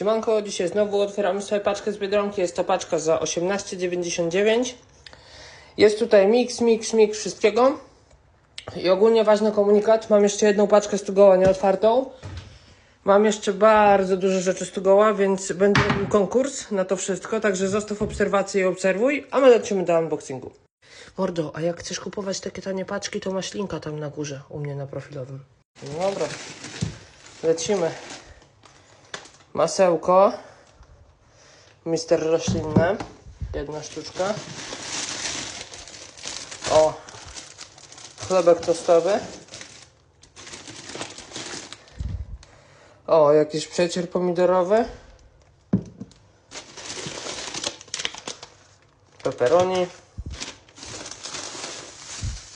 Siemanko, dzisiaj znowu otwieramy sobie paczkę z Biedronki. Jest to paczka za 18,99. Jest tutaj miks, miks, miks wszystkiego. I ogólnie ważny komunikat. Mam jeszcze jedną paczkę z Tugoła nieotwartą. Mam jeszcze bardzo dużo rzeczy z Tugoła, więc będę robił konkurs na to wszystko. Także zostaw obserwację i obserwuj, a my lecimy do unboxingu. Mordo, a jak chcesz kupować takie tanie paczki, to masz linka tam na górze, u mnie na profilowym. No dobra, lecimy. Masełko. Mister roślinne. Jedna sztuczka. O. Chlebek tostowy. O, jakiś przecier pomidorowy. Pepperoni.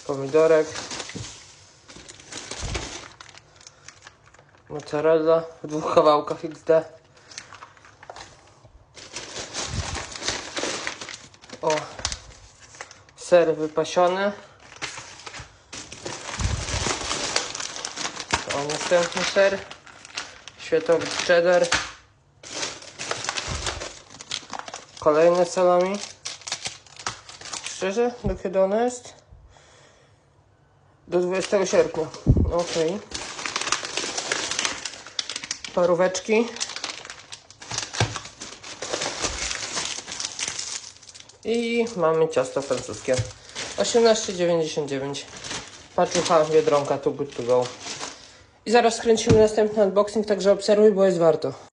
Pomidorek. Mozzarella w dwóch kawałkach XD. O, ser wypasiony. O, następny ser. Światowy cheddar. Kolejne salami. Szczerze? Do kiedy ono jest? Do 20 sierpnia. Okej. Paróweczki. I mamy ciasto francuskie. 18,99. Paczucha, biedronka, too good to go. I zaraz skręcimy następny unboxing, także obserwuj, bo jest warto.